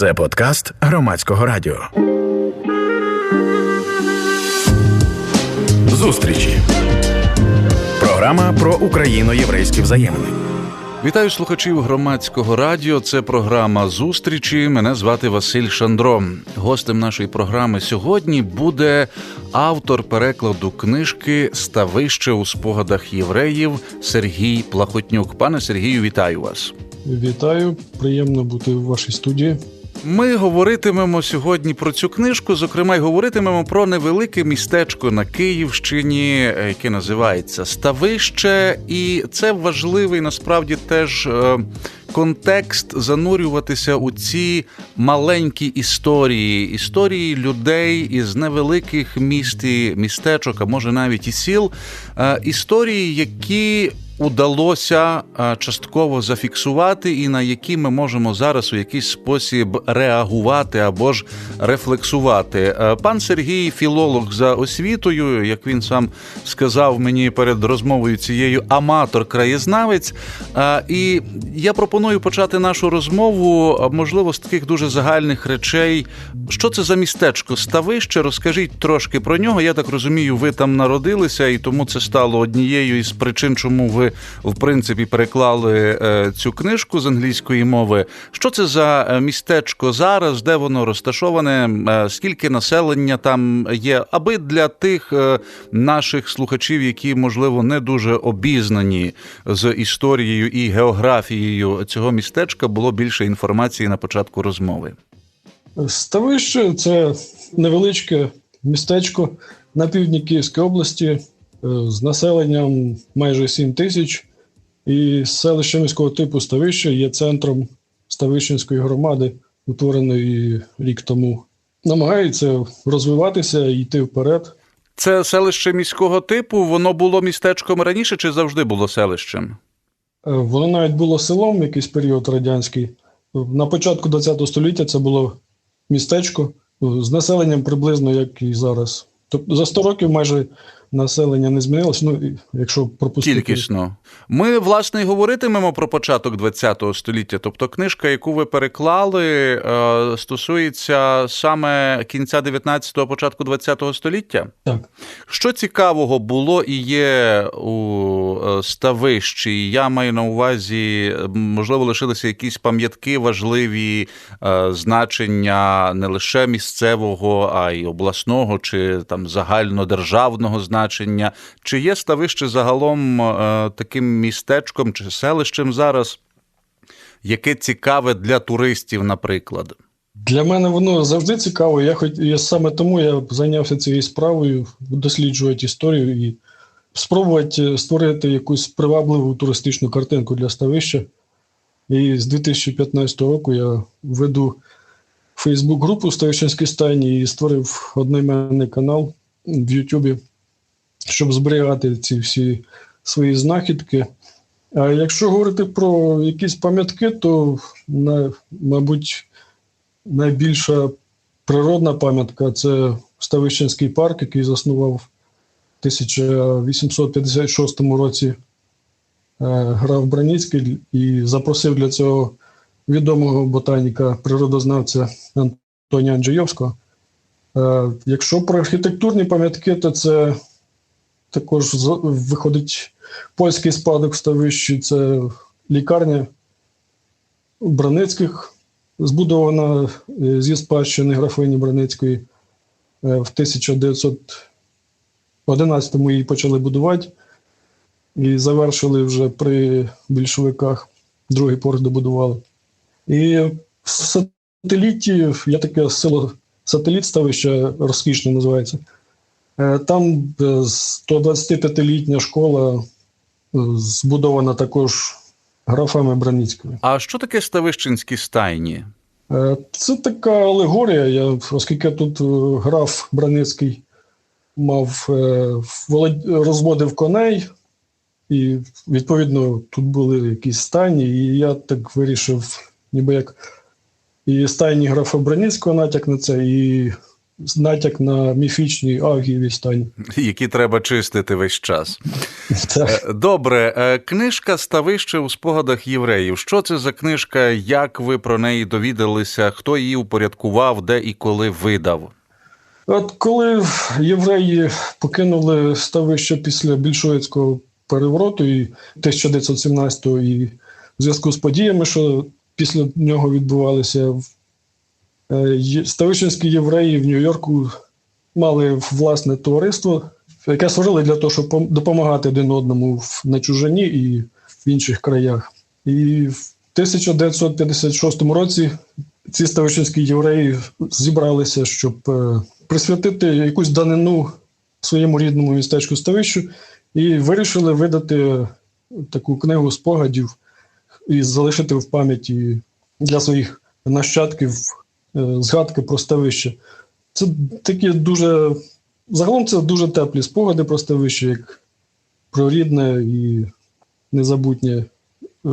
Це подкаст громадського радіо. Зустрічі. Програма про україно-єврейські взаємини. Вітаю слухачів громадського радіо. Це програма зустрічі. Мене звати Василь Шандро. Гостем нашої програми сьогодні буде автор перекладу книжки Ставище у спогадах євреїв Сергій Плахотнюк. Пане Сергію, вітаю вас. Вітаю, приємно бути в вашій студії. Ми говоритимемо сьогодні про цю книжку. Зокрема, й говоритимемо про невелике містечко на Київщині, е, яке називається Ставище, і це важливий насправді теж. е, Контекст занурюватися у ці маленькі історії, історії людей із невеликих міст і містечок, а може навіть і сіл, е, історії, які удалося е, частково зафіксувати, і на які ми можемо зараз у якийсь спосіб реагувати або ж рефлексувати. Е, Пан Сергій, філолог за освітою, як він сам сказав мені перед розмовою цією аматор-краєзнавець. Е, І я пропоную почати нашу розмову, можливо, з таких дуже загальних речей. Що це за містечко Ставище? Розкажіть трошки про нього. Я так розумію, ви там народилися, і тому це стало однією із причин, чому ви в принципі переклали е, цю книжку з англійської мови. Що це за е, містечко зараз? Де воно розташоване? Е, Скільки населення там є? Аби для тих наших слухачів, які можливо не дуже обізнані з історією і географією цього містечка, було більше інформації на початку розмови. Ставище це невеличке містечко на півдні Київської області з населенням майже 7 тисяч. І селище міського типу Ставище є центром Ставищенської громади, утвореної рік тому. Намагається розвиватися і йти вперед. Це селище міського типу. Воно було містечком раніше чи завжди було селищем? Е, Воно навіть було селом в якийсь період радянський. На початку ХХ століття це було містечко е, з населенням приблизно як і зараз. Тобто за 100 років майже населення не змінилося. Ну, якщо пропустити. Кількісно. Ми, власне, і говоритимемо про початок ХХ століття. Тобто, книжка, яку ви переклали, е, стосується саме кінця 19-го, початку 20-го століття. Так. Що цікавого було і є у е, ставищі? Я маю на увазі, можливо, лишилися якісь пам'ятки важливі е, значення не лише місцевого, а й обласного чи там загальнодержавного значення. Чи є ставище загалом е, таким містечком чи селищем зараз, яке цікаве для туристів, наприклад? Для мене воно завжди цікаво. Я хоч я саме тому я зайнявся цією справою, досліджувати історію і спробувати створити якусь привабливу туристичну картинку для ставища. І з 2015 року я веду Фейсбук-групу Ставищенські стайні і створив одноіменний канал в Ютубі, щоб зберігати ці всі свої знахідки. А якщо говорити про якісь пам'ятки, то мабуть найбільша природна пам'ятка це Ставищенський парк, який заснував в 1856 році е, граф Браніцький і запросив для цього відомого ботаніка, природознавця Антонія Анджейовського. Е, Якщо про архітектурні пам'ятки, то це також виходить польський спадок в Ставищі, це лікарня Браницьких, збудована е, зі спадщини графині Браницької е, в 1911-му її почали будувати і завершили вже при більшовиках, другий поверх добудували. І в сателіті є таке село сателіт ставище розкішне називається. Е, Там е, 125-літня школа е, збудована також графами Браницькими. А що таке ставищенські стайні? Е, Це така алегорія, я, оскільки тут е, граф Браницький мав е, розводив коней, і відповідно тут були якісь стайні, і я так вирішив, ніби як і стайні графа Браницького натяк на це, і натяк на міфічні Агієві стані. Які треба чистити весь час. Так. Е, Добре, е, книжка Ставище у спогадах євреїв. Що це за книжка? Як ви про неї довідалися? Хто її упорядкував, де і коли видав? От коли євреї покинули ставище після більшовицького перевороту і 1917-го, і в зв'язку з подіями, що після нього відбувалися, є- ставищенські євреї в Нью-Йорку мали власне товариство, яке створили для того, щоб допомагати один одному на чужині і в інших краях. І в 1956 році ці ставищенські євреї зібралися, щоб е, присвятити якусь данину своєму рідному містечку Ставищу, і вирішили видати таку книгу спогадів і залишити в пам'яті для своїх нащадків е, згадки про ставище. Це такі дуже. Загалом це дуже теплі спогади про ставище, як про рідне і незабутнє е,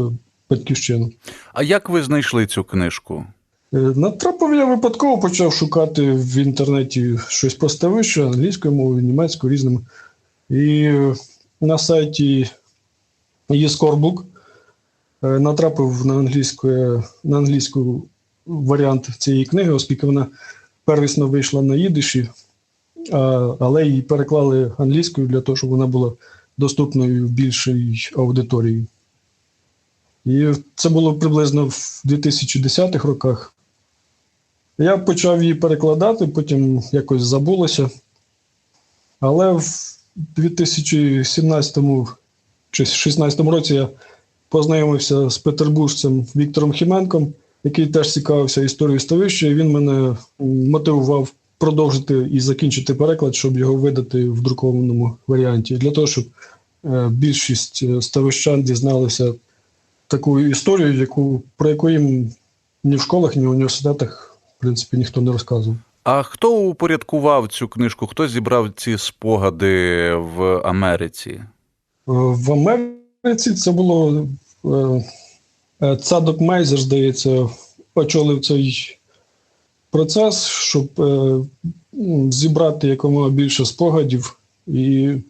батьківщину. А як ви знайшли цю книжку? Е, Натрапив я випадково почав шукати в інтернеті щось про ставище англійською мовою, німецькою різними. І е, на сайті eScorebook е, натрапив на англійську, на англійську варіант цієї книги, оскільки вона первісно вийшла на їдиші, але її переклали англійською для того, щоб вона була доступною більшій аудиторії. І це було приблизно в 2010-х роках. Я почав її перекладати, потім якось забулося. Але в 2017 чи 2016 році я познайомився з петербуржцем Віктором Хіменком, який теж цікавився історією ставища, і він мене мотивував продовжити і закінчити переклад, щоб його видати в друкованому варіанті. Для того, щоб е, більшість е, ставищан дізналися таку історію, яку, про яку їм ні в школах, ні в університетах, в принципі, ніхто не розказував. А хто упорядкував цю книжку? Хто зібрав ці спогади в Америці? Е, В Америці це було Цадок Мейзер, здається, очолив цей процес, щоб е, зібрати якомога більше спогадів, і е,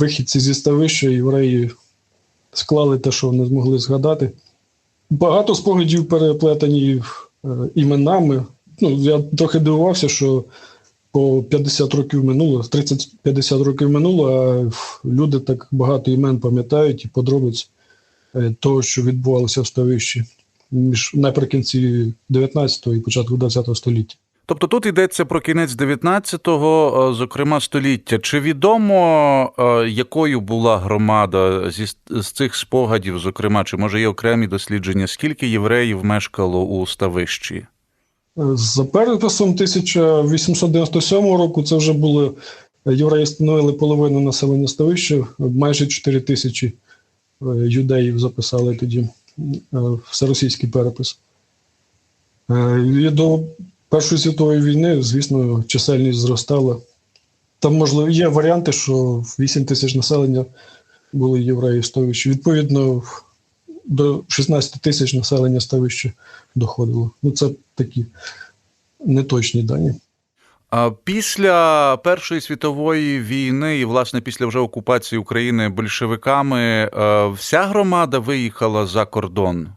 вихідці зі ставища євреї склали те, що вони змогли згадати. Багато спогадів переплетені е, іменами. Ну, я трохи дивувався, що по 50 років минуло, 30-50 років минуло, а люди так багато імен пам'ятають і подробиць е, того, що відбувалося в ставищі між наприкінці 19-го і початку 20-го століття. Тобто тут йдеться про кінець 19-го, е, зокрема століття. Чи відомо, е, якою була громада зі з цих спогадів, зокрема, чи може є окремі дослідження, скільки євреїв мешкало у ставищі? Е, За переписом 1897 року це вже було євреї становили половину населення ставища, майже 4 тисячі е, юдеїв записали тоді е, всеросійський перепис. Е, до Першої світової війни, звісно, чисельність зростала. Там, можливо, є варіанти, що 8 тисяч населення були євреї в ставищі. Відповідно, до 16 тисяч населення ставища доходило. Ну, це такі неточні дані. Після Першої світової війни і, власне, після вже окупації України большевиками, е, вся громада виїхала за кордон.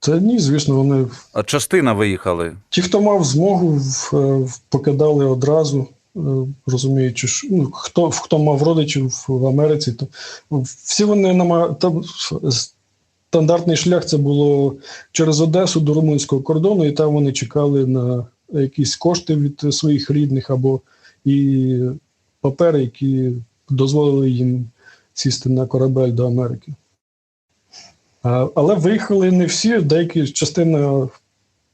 Це ні, звісно, вони А частина виїхали. ті, хто мав змогу, е, покидали одразу, е, розуміючи, що ну, хто, хто мав родичів в Америці, то всі вони нама... там стандартний шлях це було через Одесу до румунського кордону, і там вони чекали на якісь кошти від своїх рідних або і папери, які дозволили їм сісти на корабель до Америки. Але виїхали не всі, деякі частина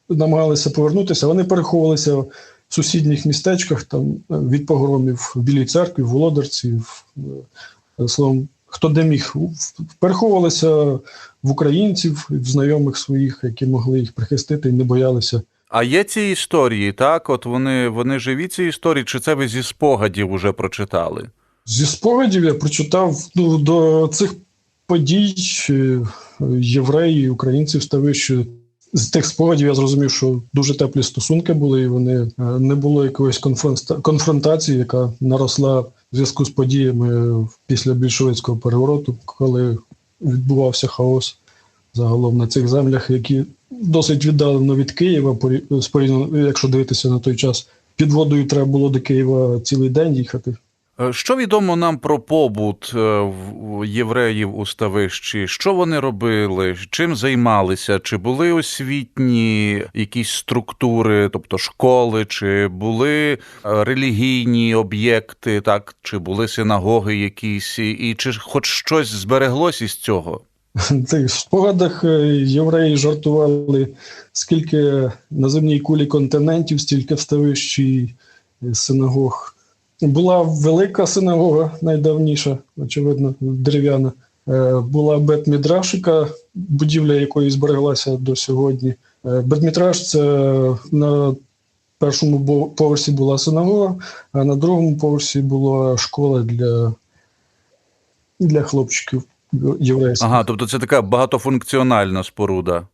намагалися повернутися, вони переховувалися в сусідніх містечках там, від погромів в Білій церкві, в Володарці, в, е, словом, хто де міг. Переховувалися в українців, в знайомих своїх, які могли їх прихистити і не боялися. А є ці історії, так? От вони, вони живі ці історії, чи це ви зі спогадів уже прочитали? Зі спогадів я прочитав ну, до цих подій е, євреї, українці в ставищі з тих спогадів я зрозумів, що дуже теплі стосунки були, і вони е, не було якоїсь конфронта- конфронтації, яка наросла в зв'язку з подіями після більшовицького перевороту, коли відбувався хаос загалом на цих землях, які досить віддалено від Києва, порі- порівняно, якщо дивитися на той час. Під водою треба було до Києва цілий день їхати. Е, Що відомо нам про побут е, євреїв у ставищі? Що вони робили? Чим займалися? Чи були освітні якісь структури, тобто школи, чи були е, релігійні об'єкти, так, чи були синагоги якісь, і чи хоч щось збереглось із цього? В спогадах е, євреї жартували, скільки на земній кулі континентів, стільки в ставищі е, синагог. Була велика синагога, найдавніша, очевидно, дерев'яна. Е, Була Бет-Мідрашика, будівля якої збереглася до сьогодні. Бет-Мідраш – це на першому поверсі була синагога, а на другому поверсі була школа для, для хлопчиків єврейських. Ага, тобто це така багатофункціональна споруда.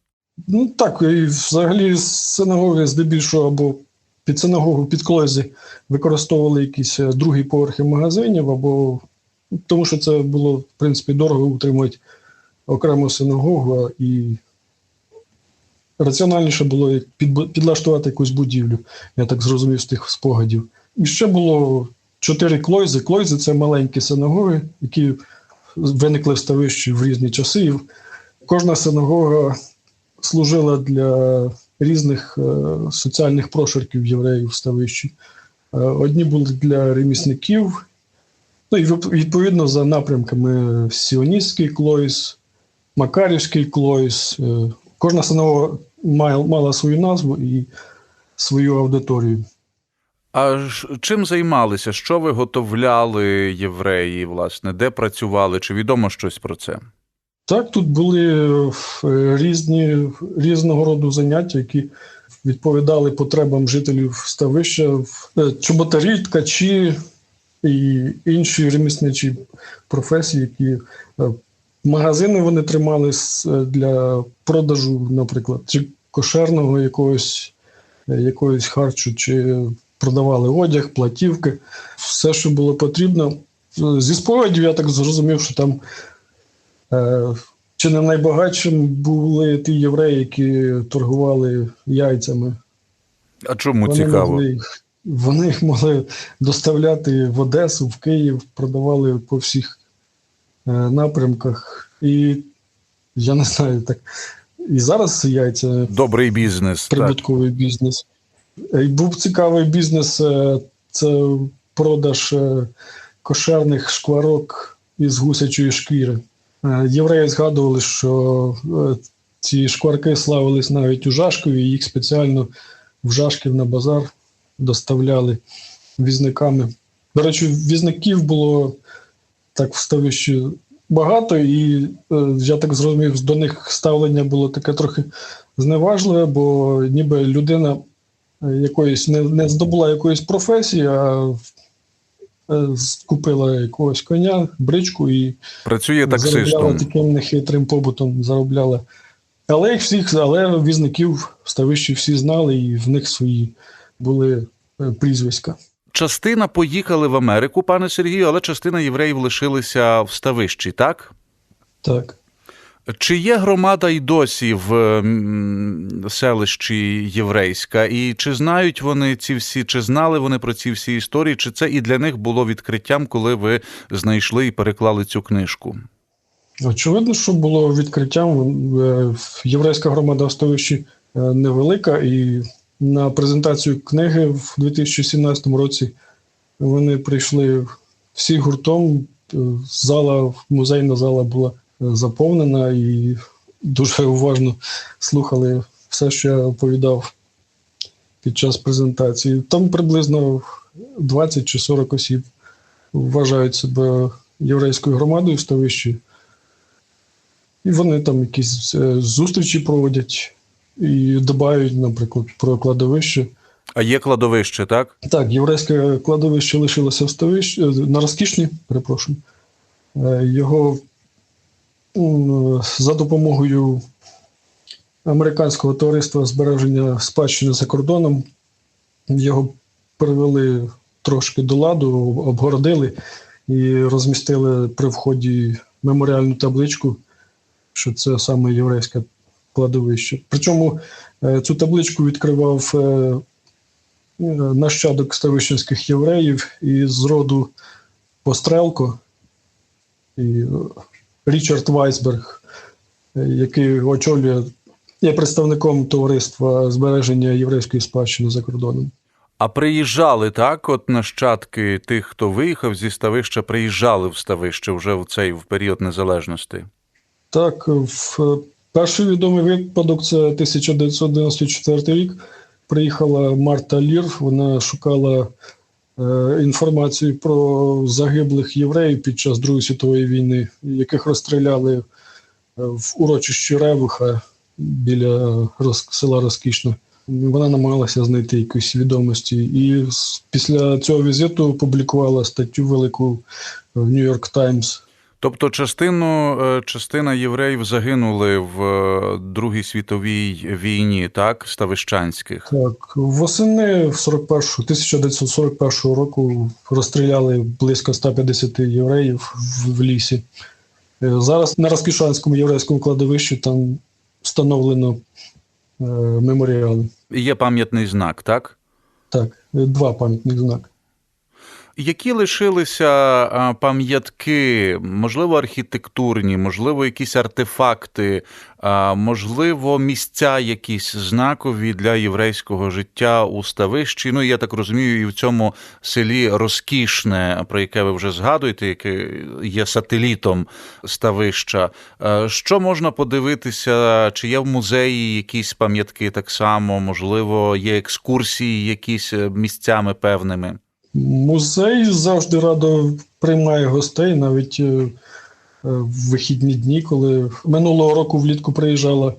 Ну так, і взагалі синагоги здебільшого або під синагогу, під колезі використовували якісь е, другі поверхи магазинів, або тому що це було, в принципі, дорого утримати окрему синагогу, і раціональніше було як підлаштувати якусь будівлю, я так зрозумів з тих спогадів. І ще було чотири клойзи. Клойзи це маленькі синагоги, які виникли в ставищі в різні часи. І Кожна синагога служила для різних е, соціальних прошарків євреїв в ставищі. Е, одні були для ремісників, ну і відповідно за напрямками Сіоністський клойс, Макарівський клойс. Е, кожна синагога мала свою назву і свою аудиторію. А чим займалися? Що виготовляли євреї, власне, де працювали? Чи відомо щось про це? Так, тут були е, різні різного роду заняття, які відповідали потребам жителів ставища, Е, чоботарі, ткачі і інші ремісничі професії, які е, магазини вони тримали для продажу, наприклад, чи кошерного якогось, якогось харчу, чи продавали одяг, платівки, все, що було потрібно. Е, Зі спогадів я так зрозумів, що там Е, Чи не найбагатшим були ті євреї, які торгували яйцями? А чому Вони цікаво? могли Вони їх могли доставляти в Одесу, в Київ, продавали по всіх е, напрямках. І я не знаю, так. І зараз яйця Добрий бізнес. Так. прибутковий бізнес. Е, Був цікавий бізнес е, це продаж е, кошерних шкварок із гусячої шкіри. Євреї згадували, що ці шкварки славились навіть у Жашкові, і їх спеціально в Жашків на базар доставляли візниками. До речі, візників було так в ставищі багато, і я так зрозумів, до них ставлення було таке трохи зневажливе, бо ніби людина якоїсь не, не здобула якоїсь професії, а е, купила якогось коня, бричку і Працює заробляла таксистом. таким нехитрим побутом, заробляла. Але їх всіх, але візників в ставищі всі знали, і в них свої були е, прізвиська. Частина поїхали в Америку, пане Сергію, але частина євреїв лишилися в ставищі, так? Так. Чи є громада й досі в селищі єврейська? І чи знають вони ці всі, чи знали вони про ці всі історії? Чи це і для них було відкриттям, коли ви знайшли і переклали цю книжку? Очевидно, що було відкриттям. Е, Єврейська громада в ставищі е, невелика, і на презентацію книги в 2017 році вони прийшли всі гуртом. Е, Зала, музейна зала була заповнена і дуже уважно слухали все, що я оповідав під час презентації. Там приблизно 20 чи 40 осіб вважають себе єврейською громадою в ставищі. І вони там якісь е, зустрічі проводять і дбають, наприклад, про кладовище. А є кладовище, так? Так, єврейське кладовище лишилося в ставищі е, на розкішні, перепрошую. Е, Його за допомогою американського товариства збереження спадщини за кордоном. Його привели трошки до ладу, обгородили і розмістили при вході меморіальну табличку, що це саме єврейське кладовище. Причому е, цю табличку відкривав е, е, нащадок ставищенських євреїв із роду Пострелко і Річард Вайсберг, е, який очолює, є представником товариства збереження єврейської спадщини за кордоном. А приїжджали так, от нащадки тих, хто виїхав зі ставища, приїжджали в ставище вже в цей в період незалежності. Так, в е, перший відомий випадок це 1994 рік. Приїхала Марта Лір. Вона шукала інформацію про загиблих євреїв під час Другої світової війни, яких розстріляли е, в урочищі Ревуха біля села Розкішне. Вона намагалася знайти якісь відомості, і після цього візиту опублікувала статтю велику в Нью-Йорк Таймс Тобто, частину е, частина євреїв загинули в е, Другій світовій війні, так, ставищанських. Так, восени в 41 1941 року розстріляли близько 150 євреїв в, в лісі. Е, Зараз на Розкішанському єврейському кладовищі там встановлено е, меморіали. Є пам'ятний знак, так? Так, два пам'ятних знаки. Які лишилися пам'ятки, можливо, архітектурні, можливо, якісь артефакти, можливо, місця якісь знакові для єврейського життя у ставищі. Ну, я так розумію, і в цьому селі розкішне, про яке ви вже згадуєте, яке є сателітом ставища. Е, Що можна подивитися? Чи є в музеї якісь пам'ятки так само? Можливо, є екскурсії якісь е, місцями певними? Музей завжди радо приймає гостей, навіть е, е, в вихідні дні, коли минулого року влітку приїжджала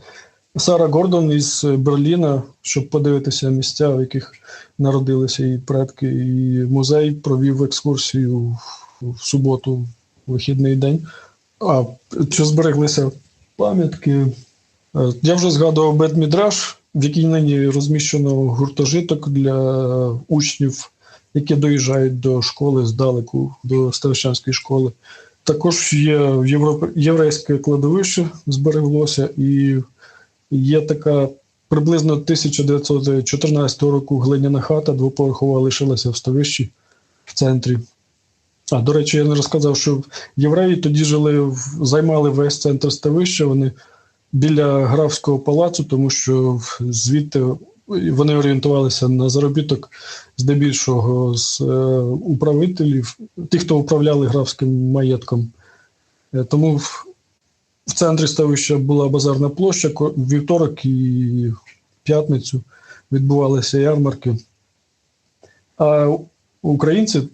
Сара Гордон із Берліна, щоб подивитися місця, в яких народилися її предки. І музей провів екскурсію в- суботу, в вихідний день. А чи збереглися пам'ятки? Е, Я вже згадував Бетмідраж, в якій нині розміщено гуртожиток для учнів які доїжджають до школи здалеку, до Ставищанської школи. Також є єврейське кладовище збереглося, і є така приблизно 1914 року глиняна хата двоповерхова лишилася в ставищі в центрі. А, до речі, я не розказав, що євреї тоді жили, займали весь центр ставища. Вони біля графського палацу, тому що звідти вони орієнтувалися на заробіток здебільшого з е, управителів, тих, хто управляли графським маєтком. Е, тому в, в центрі ставища була базарна площа, в вівторок і п'ятницю відбувалися ярмарки. А українці е,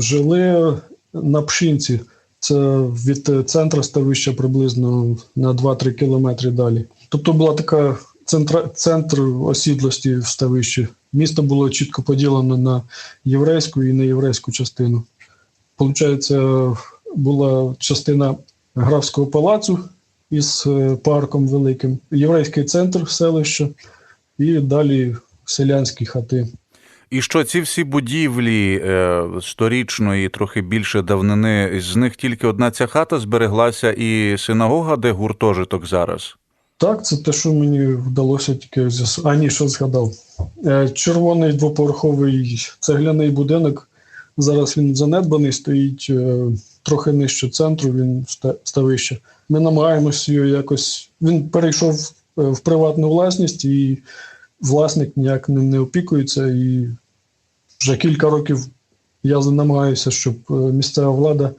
жили на Пшинці. Це від центра ставища приблизно на 2-3 кілометри далі. Тобто була така центра, центр осідлості в ставищі. Місто було чітко поділено на єврейську і неєврейську частину. Получається, була частина графського палацу із е, парком великим, єврейський центр селища і далі селянські хати. І що ці всі будівлі е, сторічної, трохи більше давнини, з них тільки одна ця хата збереглася, і синагога, де гуртожиток зараз. Так, це те, що мені вдалося тільки з'яс... А, ні, що згадав. Е, Червоний двоповерховий цегляний будинок. Зараз він занедбаний, стоїть е, трохи нижче центру, він ста- ставище. Ми намагаємося його якось. Він перейшов е, в приватну власність, і власник ніяк ним не опікується. І вже кілька років я намагаюся, щоб місцева влада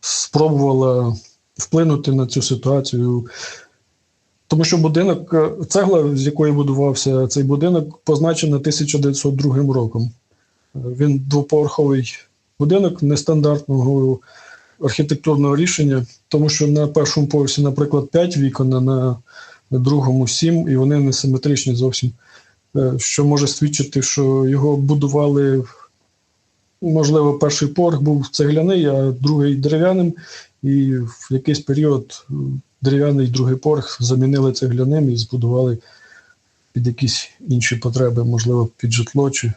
спробувала вплинути на цю ситуацію. Тому що будинок, е, цегла, з якої будувався цей будинок, позначена 1902 роком. Е, Він двоповерховий будинок нестандартного архітектурного рішення, тому що на першому поверсі, наприклад, 5 вікон, а на другому 7, і вони несиметричні зовсім. Е, Що може свідчити, що його будували, можливо, перший поверх був цегляний, а другий дерев'яним, і в якийсь період дерев'яний другий поверх замінили цегляним і збудували під якісь інші потреби, можливо, під житло. Чи...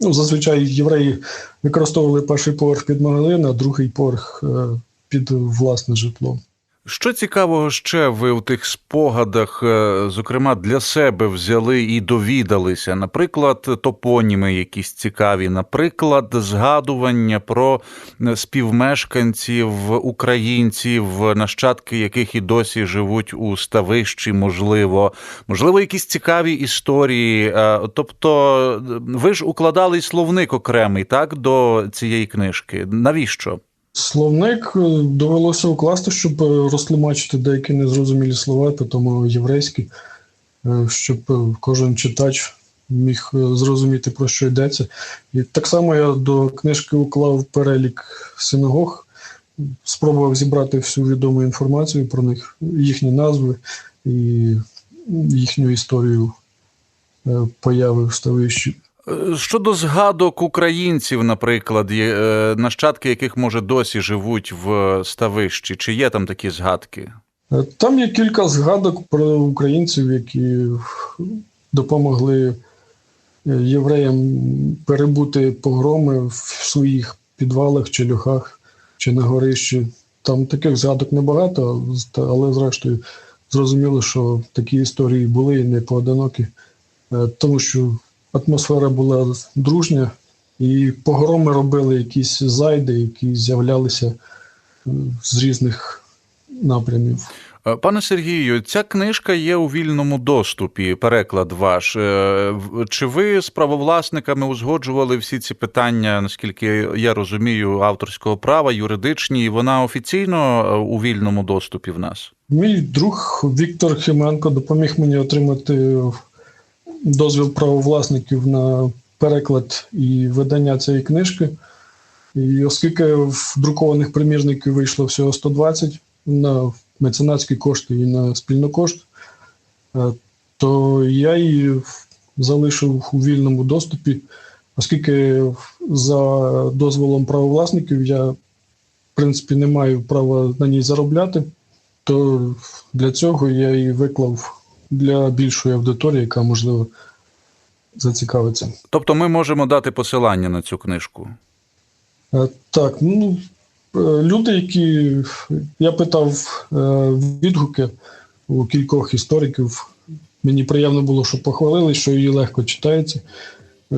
Ну, зазвичай євреї використовували перший поверх під магазин, а другий поверх е, під власне житло. Що цікавого ще ви у тих спогадах, е, зокрема, для себе взяли і довідалися? Наприклад, топоніми якісь цікаві, наприклад, згадування про е, співмешканців українців, нащадки яких і досі живуть у ставищі, можливо, можливо, якісь цікаві історії. Е, Тобто, ви ж укладали словник окремий, так, до цієї книжки. Навіщо? Словник е, довелося укласти, щоб е, розтлумачити деякі незрозумілі слова, тому єврейські, е, щоб кожен читач міг зрозуміти, про що йдеться. І так само я до книжки уклав перелік синагог, спробував зібрати всю відому інформацію про них, їхні назви і їхню історію появи в ставищі. Е, Щодо згадок українців, наприклад, е, нащадки яких може досі живуть в ставищі, чи є там такі згадки? Е, Там є кілька згадок про українців, які допомогли євреям перебути погроми в своїх підвалах чи льохах, чи на горищі. Там таких згадок небагато, але зрештою зрозуміло, що такі історії були і не поодинокі, тому що атмосфера була дружня, і погроми робили якісь зайди, які з'являлися е, з різних напрямів. Е, Пане Сергію, ця книжка є у вільному доступі. Переклад ваш. Е, Чи ви з правовласниками узгоджували всі ці питання, наскільки я розумію, авторського права, юридичні, і вона офіційно у вільному доступі в нас? Мій друг Віктор Хименко допоміг мені отримати дозвіл правовласників на переклад і видання цієї книжки. І оскільки в друкованих примірників вийшло всього 120 на меценатські кошти і на спільнокошт, е, то я її залишив у вільному доступі, оскільки за дозволом правовласників я, в принципі, не маю права на ній заробляти то для цього я і виклав для більшої аудиторії, яка можливо зацікавиться. Тобто ми можемо дати посилання на цю книжку. Е, Так, ну е, люди, які я питав е, відгуки у кількох істориків. Мені приємно було, що похвалили, що її легко читається,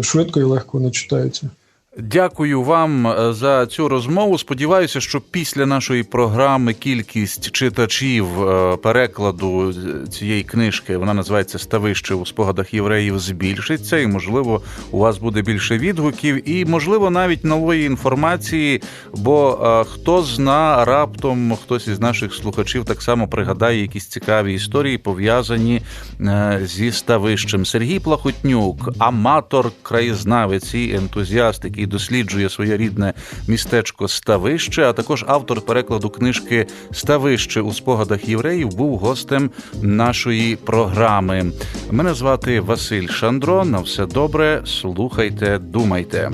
швидко і легко вона читається. Дякую вам е, за цю розмову. Сподіваюся, що після нашої програми кількість читачів е, перекладу цієї книжки вона називається Ставище у спогадах євреїв збільшиться, і можливо у вас буде більше відгуків, і можливо навіть нової інформації. Бо е, хто зна раптом хтось із наших слухачів так само пригадає якісь цікаві історії пов'язані зі ставищем. Сергій Плахотнюк, аматор, краєзнавець і ентузіаст, який досліджує своє рідне містечко Ставище, а також автор перекладу книжки Ставище у спогадах євреїв, був гостем нашої програми. Мене звати Василь Шандро. На все добре. Слухайте, думайте.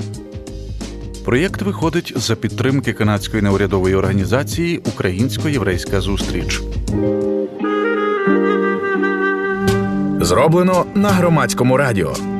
Проєкт виходить за підтримки канадської неурядової організації Українсько-єврейська зустріч. Зроблено на громадському радіо.